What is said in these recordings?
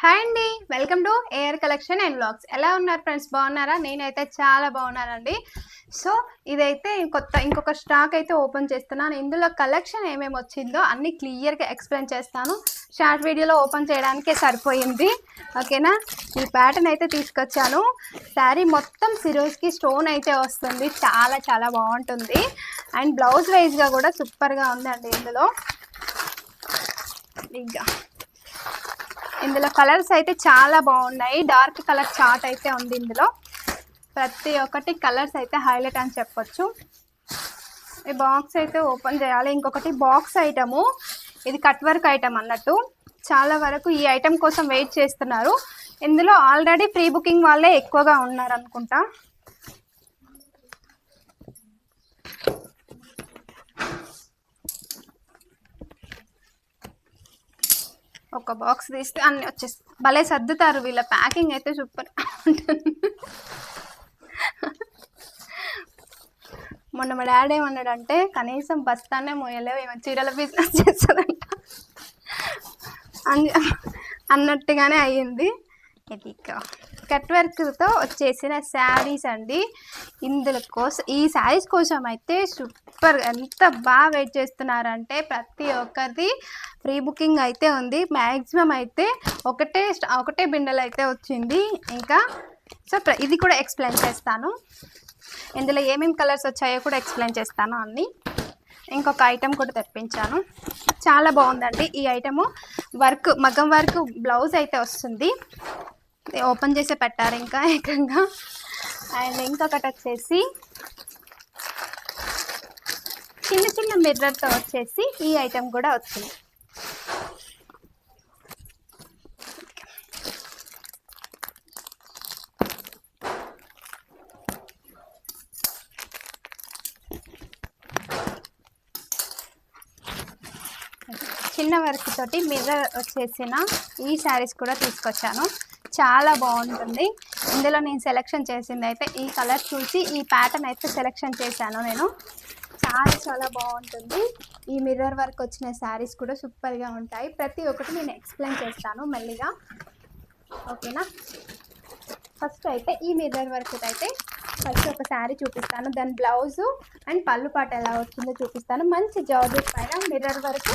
Hi అండి. Welcome to air collection and blogs ఎలా ఉన్నారు ఫ్రెండ్స్? బాగున్నారా? నేనైతే చాలా బాగున్నానండి. సో ఇదైతే కొత్త ఇంకొక స్టాక్ అయితే ఓపెన్ చేస్తున్నాను. ఇందులో కలెక్షన్ ఏమేమి వచ్చిందో అన్ని క్లియర్గా ఎక్స్ప్లెయిన్ చేస్తాను. షార్ట్ వీడియోలో ఓపెన్ చేయడానికే సరిపోయింది. ఓకేనా? ఈ ప్యాటర్న్ అయితే తీసుకొచ్చాను. శారీ మొత్తం సిరోజ్కి స్టోన్ అయితే వస్తుంది. చాలా చాలా బాగుంటుంది. అండ్ బ్లౌజ్ వైజ్గా కూడా సూపర్గా ఉందండి ఇందులో. ఇంకా ఇందులో కలర్స్ అయితే చాలా బాగున్నాయి. డార్క్ కలర్ చార్ట్ అయితే ఉంది ఇందులో. ప్రతి ఒక్కటి కలర్స్ అయితే హైలైట్ అని చెప్పొచ్చు. ఈ బాక్స్ అయితే ఓపెన్ చేయాలి. ఇంకొకటి బాక్స్ ఐటము. ఇది కట్ వర్క్ ఐటమ్ అన్నట్టు. చాలా వరకు ఈ ఐటమ్ కోసం వెయిట్ చేస్తున్నారు. ఇందులో ఆల్రెడీ ప్రీ బుకింగ్ వాళ్ళే ఎక్కువగా ఉన్నారు అనుకుంటా ఒక బాక్స్ తీస్తే అన్ని వచ్చేస్తాయి. భలే సర్దుతారు వీళ్ళ ప్యాకింగ్ అయితే సూపర్ ఉంటుంది. మొన్న మా డాడీ ఏమన్నాడంటే కనీసం బస్తానే మోయలేవు ఏమో చీరల బిజినెస్ చేస్తుందంట. అని అన్నట్టుగానే అయ్యింది. ఇది కట్ వర్క్తో వచ్చేసిన శారీస్ అండి. ఇందులో కోసం ఈ శారీస్ కోసం అయితే సూపర్ ఎంత బాగా వెయిట్ చేస్తున్నారంటే ప్రతి ఒక్కరిది ప్రీ బుకింగ్ అయితే ఉంది. మ్యాక్సిమం అయితే ఒకటే ఒకటే బిండెలు అయితే వచ్చింది. ఇంకా సో ఇది కూడా ఎక్స్ప్లెయిన్ చేస్తాను. ఇందులో ఏమేమి కలర్స్ వచ్చాయో కూడా ఎక్స్ప్లెయిన్ చేస్తాను అన్నీ. ఇంకొక ఐటెం కూడా తెప్పించాను. చాలా బాగుందండి. ఈ ఐటము వర్క్ మగం వర్క్ బ్లౌజ్ అయితే వస్తుంది. ఓపెన్ చేసి పెట్టారు ఇంకా ఏకంగా. అండ్ ఇంకొకటి వచ్చేసి చిన్న చిన్న మిర్రర్తో వచ్చేసి ఈ ఐటెం కూడా వచ్చింది. చిన్న వర్క్ తోటి మిర్రర్ వచ్చేసిన ఈ శారీస్ కూడా తీసుకొచ్చాను. చాలా బాగుంటుంది. ఇందులో నేను సెలెక్షన్ చేసింది అయితే ఈ కలర్ చూసి ఈ ప్యాటర్న్ అయితే సెలెక్షన్ చేశాను నేను. చాలా చాలా బాగుంటుంది. ఈ మిర్రర్ వర్క్ వచ్చిన శారీస్ కూడా సూపర్గా ఉంటాయి. ప్రతి ఒక్కటి నేను ఎక్స్ప్లెయిన్ చేస్తాను మెల్లిగా. ఓకేనా ఫస్ట్ అయితే ఈ మిర్రర్ వర్క్ అయితే ఫస్ట్ ఒక శారీ చూపిస్తాను. దాని బ్లౌజు అండ్ పళ్ళు పాట ఎలా వచ్చిందో చూపిస్తాను. మంచి జార్జెట్ పైన mirror work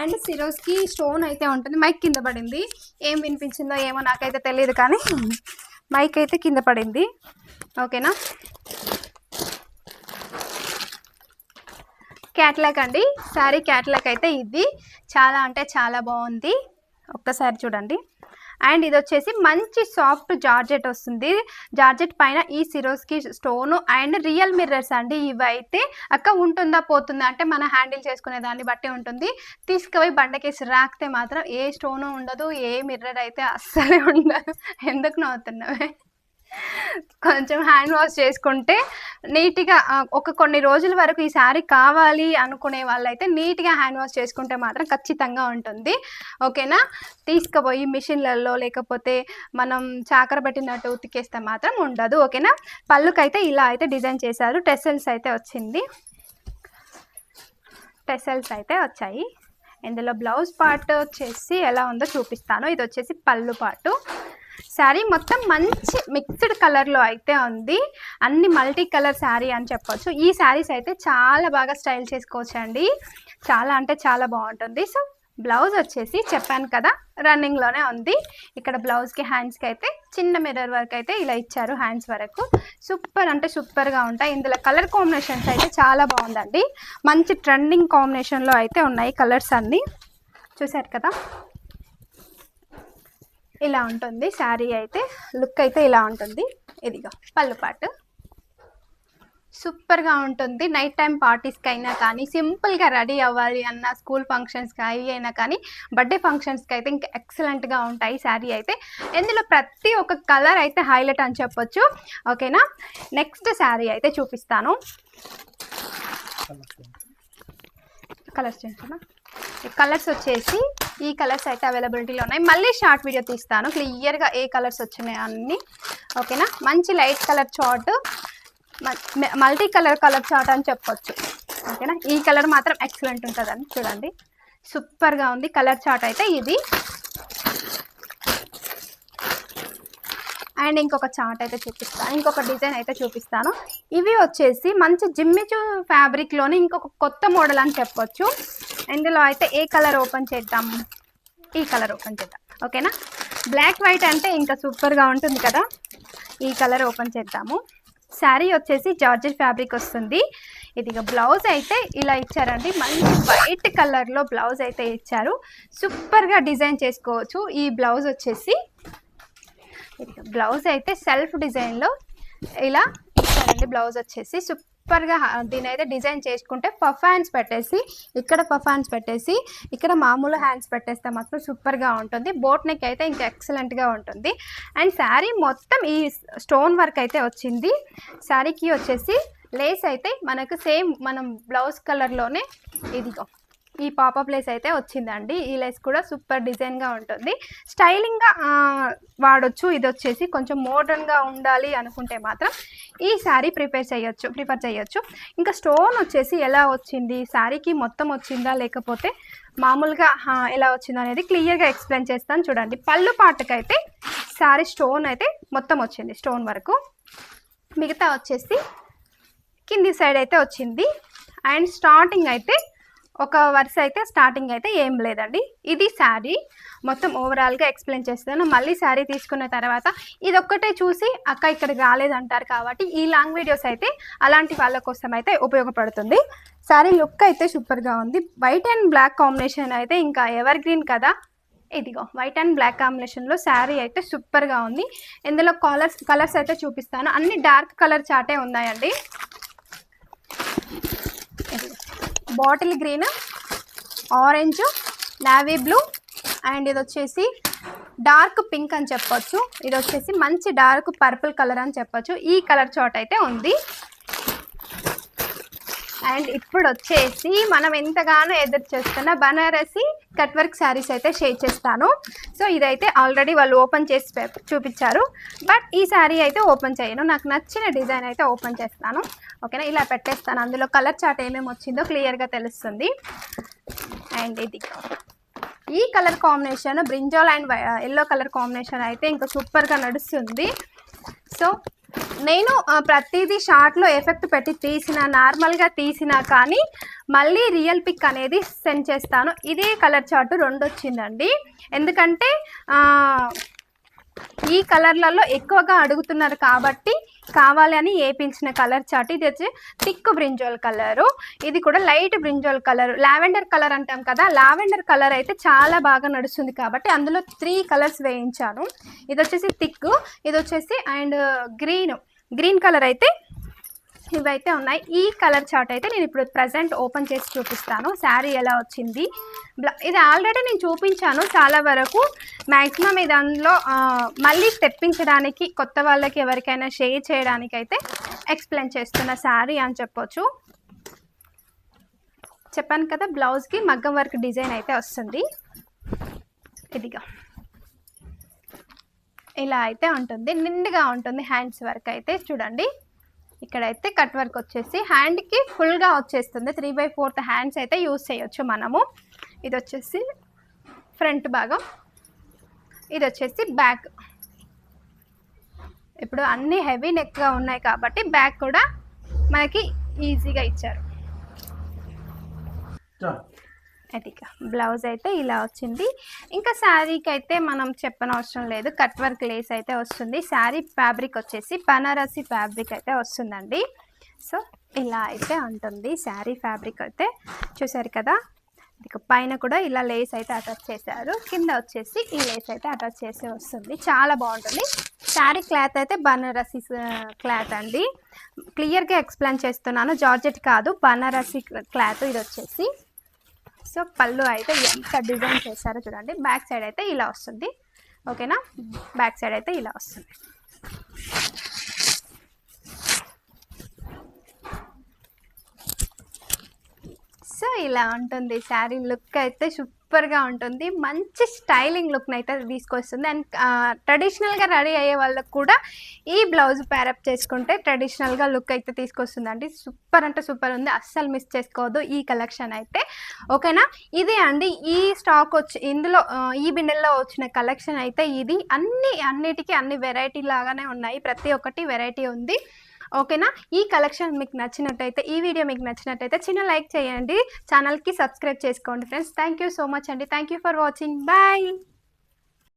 and Swarovski stone అయితే ఉంటుంది. మైక్ కింద పడింది. ఏం వినిపించిందో ఏమో నాకైతే తెలియదు కానీ మైక్ అయితే కింద పడింది. ఓకేనా? క్యాట్లాగ్ అండి. శారీ క్యాట్లాగ్ అయితే ఇది. చాలా అంటే చాలా బాగుంది. ఒక్కసారి చూడండి. అండ్ ఇది వచ్చేసి మంచి సాఫ్ట్ జార్జెట్ వస్తుంది. జార్జెట్ పైన ఈ Swarovski stone and real mirrors అండి ఇవైతే. అక్క ఉంటుందా పోతుందా? అంటే మన హ్యాండిల్ చేసుకునే దాన్ని బట్టి ఉంటుంది. తీసుకుపోయి బండకేసి రాకితే మాత్రం ఏ స్టోను ఉండదు ఏ మిర్రర్ అయితే అస్సలే ఉండదు. ఎందుకు నవ్వుతున్నావే? కొంచెం హ్యాండ్ వాష్ చేసుకుంటే నీట్గా ఒక కొన్ని రోజుల వరకు ఈ శారీ కావాలి అనుకునే వాళ్ళైతే నీట్గా హ్యాండ్ వాష్ చేసుకుంటే మాత్రం ఖచ్చితంగా ఉంటుంది. ఓకేనా? తీసుకుపోయి మిషన్లలో లేకపోతే మనం చాకర పెట్టినట్టు ఉతికేస్తే మాత్రం ఉండదు. ఓకేనా? పళ్ళుకైతే ఇలా అయితే డిజైన్ చేశారు. టెసల్స్ అయితే వచ్చింది. టెసల్స్ అయితే వచ్చాయి. ఇందులో బ్లౌజ్ పార్ట్ వచ్చేసి ఎలా ఉందో చూపిస్తాను. ఇది వచ్చేసి పళ్ళు పాటు. శారీ మొత్తం మంచి మిక్స్డ్ కలర్లో అయితే ఉంది. అన్ని మల్టీ కలర్ శారీ అని చెప్పొచ్చు. ఈ శారీస్ అయితే చాలా బాగా స్టైల్ చేసుకోవచ్చు అండి చాలా అంటే చాలా బాగుంటుంది. సో బ్లౌజ్ వచ్చేసి చెప్పాను కదా రన్నింగ్లోనే ఉంది. ఇక్కడ బ్లౌజ్కి హ్యాండ్స్కి అయితే చిన్న మిర్రర్ వర్క్ అయితే ఇలా ఇచ్చారు హ్యాండ్స్ వరకు. సూపర్ అంటే సూపర్గా ఉంటాయి. ఇందులో కలర్ కాంబినేషన్స్ అయితే చాలా బాగుందండి. మంచి ట్రెండింగ్ కాంబినేషన్లో అయితే ఉన్నాయి కలర్స్ అన్నీ. చూసారు కదా ఇలా ఉంటుంది. శారీ అయితే లుక్ అయితే ఇలా ఉంటుంది. ఇదిగో పళ్ళు పాటు. సూపర్గా ఉంటుంది. నైట్ టైం పార్టీస్కి అయినా కానీ సింపుల్గా రెడీ అవ్వాలి అన్న స్కూల్ ఫంక్షన్స్కి అవి అయినా కానీ బర్త్డే ఫంక్షన్స్కి అయితే ఇంకా ఎక్సలెంట్గా ఉంటాయి శారీ అయితే. ఇందులో ప్రతి ఒక్క కలర్ అయితే హైలైట్ అని చెప్పొచ్చు. ఓకేనా? నెక్స్ట్ శారీ అయితే చూపిస్తాను. కలర్స్ చూసానా కలర్స్ వచ్చేసి ఈ కలర్స్ అయితే అవైలబిలిటీలో ఉన్నాయి. మళ్ళీ షార్ట్ వీడియో తీస్తాను. క్లియర్గా ఏ కలర్స్ వచ్చినాయి అన్నీ. ఓకేనా? మంచి light colour chart multi colour colour chart అని చెప్పొచ్చు. ఓకేనా? ఈ కలర్ మాత్రం ఎక్సలెంట్ ఉంటుందని చూడండి. సూపర్గా ఉంది కలర్ చార్ట్ అయితే ఇది. అండ్ ఇంకొక చార్ట్ అయితే చూపిస్తాను. ఇంకొక డిజైన్ అయితే చూపిస్తాను. ఇవి వచ్చేసి మంచి జిమ్మిచు ఫ్యాబ్రిక్లోని ఇంకొక కొత్త మోడల్ అని చెప్పొచ్చు. ఇందులో అయితే ఏ కలర్ ఓపెన్ చేద్దాం? ఈ కలర్ ఓపెన్ చేద్దాం. ఓకేనా? బ్లాక్ వైట్ అంటే ఇంకా సూపర్గా ఉంటుంది కదా? ఈ కలర్ ఓపెన్ చేద్దాము. శారీ వచ్చేసి జార్జెట్ ఫ్యాబ్రిక్ వస్తుంది. ఇది బ్లౌజ్ అయితే ఇలా ఇచ్చారండి. మంచి వైట్ కలర్లో బ్లౌజ్ అయితే ఇచ్చారు. సూపర్గా డిజైన్ చేసుకోవచ్చు. ఈ బ్లౌజ్ వచ్చేసి బ్లౌజ్ అయితే సెల్ఫ్ డిజైన్లో ఇలా ఇచ్చారండి. బ్లౌజ్ వచ్చేసి సూపర్గా దీని అయితే డిజైన్ చేసుకుంటే పఫ్ హ్యాండ్స్ పెట్టేసి ఇక్కడ పఫ్ హ్యాండ్స్ పెట్టేసి ఇక్కడ మామూలు హ్యాండ్స్ పెట్టేస్తే మాత్రం సూపర్గా ఉంటుంది. బోట్ నెక్ అయితే ఇంకా ఎక్సలెంట్గా ఉంటుంది. అండ్ శారీ మొత్తం ఈ స్టోన్ వర్క్ అయితే వచ్చింది. శారీకి వచ్చేసి లేస్ అయితే మనకు సేమ్ మనం బ్లౌజ్ కలర్లోనే ఇదిగో. ఈ పాపప్ లేస్ అయితే వచ్చిందండి. ఈ లేస్ కూడా సూపర్ డిజైన్గా ఉంటుంది. స్టైలింగ్గా వాడొచ్చు. ఇది వచ్చేసి కొంచెం మోడర్న్గా ఉండాలి అనుకుంటే మాత్రం ఈ శారీ ప్రిపేర్ చేయొచ్చు ప్రిఫర్ చేయొచ్చు. ఇంకా స్టోన్ వచ్చేసి ఎలా వచ్చింది? శారీకి మొత్తం వచ్చిందా? లేకపోతే మామూలుగా ఎలా వచ్చిందా అనేది క్లియర్గా ఎక్స్ప్లెయిన్ చేస్తాను చూడండి. పళ్ళు పాటకైతే శారీ స్టోన్ అయితే మొత్తం వచ్చింది స్టోన్ వరకు. మిగతా వచ్చేసి కింది సైడ్ అయితే వచ్చింది. అండ్ స్టార్టింగ్ అయితే ఒక వరుస అయితే స్టార్టింగ్ అయితే ఏం లేదండి. ఇది శారీ. మొత్తం ఓవరాల్గా ఎక్స్ప్లెయిన్ చేస్తాను మళ్ళీ శారీ తీసుకున్న తర్వాత ఇది ఒక్కటే చూసి అక్క ఇక్కడికి రాలేదంటారు కాబట్టి ఈ లాంగ్ వీడియోస్ అయితే అలాంటి వాళ్ళ కోసం అయితే ఉపయోగపడుతుంది. శారీ లుక్ అయితే సూపర్గా ఉంది. వైట్ అండ్ బ్లాక్ కాంబినేషన్ అయితే ఇంకా ఎవర్ గ్రీన్ కదా. ఇదిగో వైట్ అండ్ బ్లాక్ కాంబినేషన్లో శారీ అయితే సూపర్గా ఉంది. ఇందులో కలర్స్ కలర్స్ అయితే చూపిస్తాను. అన్ని డార్క్ కలర్ చాటే ఉన్నాయండి. Bottle green orange navy blue and ఇది వచ్చేసి డార్క్ పింక్ అని చెప్పొచ్చు. ఇది వచ్చేసి మంచి డార్క్ పర్పుల్ కలర్ అని చెప్పొచ్చు. ఈ కలర్ చాట్ అయితే ఉంది. అండ్ ఇప్పుడు వచ్చేసి మనం ఎంతగానో ఎదురు చేస్తున్న బనారసి కట్ వర్క్ శారీస్ అయితే షేర్ చేస్తాను. సో ఇదైతే ఆల్రెడీ వాళ్ళు ఓపెన్ చేసి చూపించారు. బట్ ఈ శారీ అయితే ఓపెన్ చేయను. నాకు నచ్చిన డిజైన్ అయితే ఓపెన్ చేస్తాను. ఓకేనా? ఇలా పెట్టేస్తాను. అందులో కలర్ చాట్ ఏమేమి వచ్చిందో క్లియర్గా తెలుస్తుంది. అండ్ ఇది. ఈ colour combination brinjal and yellow colour combination అయితే ఇంకా సూపర్గా నడుస్తుంది. సో నేను ప్రతిదీ షార్ట్లో ఎఫెక్ట్ పెట్టి తీసిన నార్మల్గా తీసినా కానీ మళ్ళీ రియల్ పిక్ అనేది సెండ్ చేస్తాను. ఇదే కలర్ చార్ట్ రెండు వచ్చిందండి ఎందుకంటే ఈ కలర్లలో ఎక్కువగా అడుగుతున్నారు కాబట్టి కావాలని అని ఏపించిన కలర్ చాట్. ఇది వచ్చి థిక్ బ్రింజోల్ కలరు. ఇది కూడా light brinjal colour. Lavender colour అంటాం కదా లావెండర్ కలర్ అయితే చాలా బాగా నడుస్తుంది కాబట్టి అందులో త్రీ కలర్స్ వేయించాను. ఇది వచ్చేసి థిక్ ఇది వచ్చేసి అండ్ గ్రీన్. గ్రీన్ కలర్ అయితే ఇవైతే ఉన్నాయి. ఈ కలర్ చార్ట్ అయితే నేను ఇప్పుడు ప్రజెంట్ ఓపెన్ చేసి చూపిస్తాను. శారీ ఎలా వచ్చింది? ఇది ఆల్రెడీ నేను చూపించాను. చాలా వరకు మ్యాక్సిమం ఇది అందులో మళ్ళీ తెప్పించడానికి కొత్త వాళ్ళకి ఎవరికైనా షేర్ చేయడానికి అయితే ఎక్స్ప్లెయిన్ చేస్తున్న శారీ అని చెప్పొచ్చు. చెప్పాను కదా బ్లౌజ్కి మగ్గం వర్క్ డిజైన్ అయితే వస్తుంది. ఇదిగా. ఇలా అయితే ఉంటుంది. నిండుగా ఉంటుంది హ్యాండ్స్ వర్క్ అయితే. చూడండి. ఇక్కడైతే కట్ వర్క్ వచ్చేసి హ్యాండ్కి ఫుల్గా వచ్చేస్తుంది. త్రీ బై ఫోర్త్ హ్యాండ్స్ అయితే యూస్ చేయొచ్చు మనము. ఇది వచ్చేసి ఫ్రంట్ భాగం. ఇది వచ్చేసి బ్యాక్ ఇప్పుడు అన్ని హెవీ నెక్గా ఉన్నాయి కాబట్టి బ్యాక్ కూడా మనకి ఈజీగా ఇచ్చారు. అది బ్లౌజ్ అయితే ఇలా వచ్చింది. ఇంకా శారీకి అయితే మనం చెప్పనవసరం లేదు. కట్ వర్క్ లేస్ అయితే వస్తుంది. శారీ ఫ్యాబ్రిక్ వచ్చేసి బనారసి ఫ్యాబ్రిక్ అయితే వస్తుందండి. సో ఇలా అయితే ఉంటుంది శారీ ఫ్యాబ్రిక్ అయితే చూసారు కదా? ఇక పైన కూడా ఇలా లేస్ అయితే అటాచ్ చేశారు. కింద వచ్చేసి ఈ లేస్ అయితే అటాచ్ చేసి వస్తుంది. చాలా బాగుంటుంది. శారీ క్లాత్ అయితే బనారసి క్లాత్ అండి. క్లియర్గా ఎక్స్ప్లెయిన్ చేస్తున్నాను. జార్జెట్ కాదు. బనారసి క్లాత్ ఇది వచ్చేసి. సో పళ్ళు అయితే ఎంత డిజైన్ చేశారో చూడండి. బ్యాక్ సైడ్ అయితే ఇలా వస్తుంది. ఓకేనా? బ్యాక్ సైడ్ అయితే ఇలా వస్తుంది. సో ఇలా ఉంటుంది. శారీ లుక్ అయితే సూపర్గా ఉంటుంది. మంచి స్టైలింగ్ లుక్ని అయితే తీసుకొస్తుంది. అండ్ ట్రెడిషనల్గా రెడీ అయ్యే వాళ్ళకు కూడా ఈ బ్లౌజ్ ప్యారప్ చేసుకుంటే ట్రెడిషనల్గా లుక్ అయితే తీసుకొస్తుందండి. సూపర్ అంటే సూపర్ ఉంది. అస్సలు మిస్ చేసుకోవద్దు ఈ కలెక్షన్ అయితే. ఓకేనా? ఇదే అండి. ఈ స్టాక్ వచ్చి ఇందులో ఈ బిండెల్లో వచ్చిన కలెక్షన్ అయితే ఇది. అన్ని అన్నిటికీ అన్ని వెరైటీ లాగానే ఉన్నాయి. ప్రతి ఒక్కటి వెరైటీ ఉంది. ఓకేనా? ఈ కలెక్షన్ మీకు నచ్చినట్టయితే ఈ వీడియో మీకు నచ్చినట్టయితే చిన్న లైక్ చేయండి. ఛానల్కి సబ్స్క్రైబ్ చేసుకోండి friends. Thank you so much అండి. Thank you for watching bye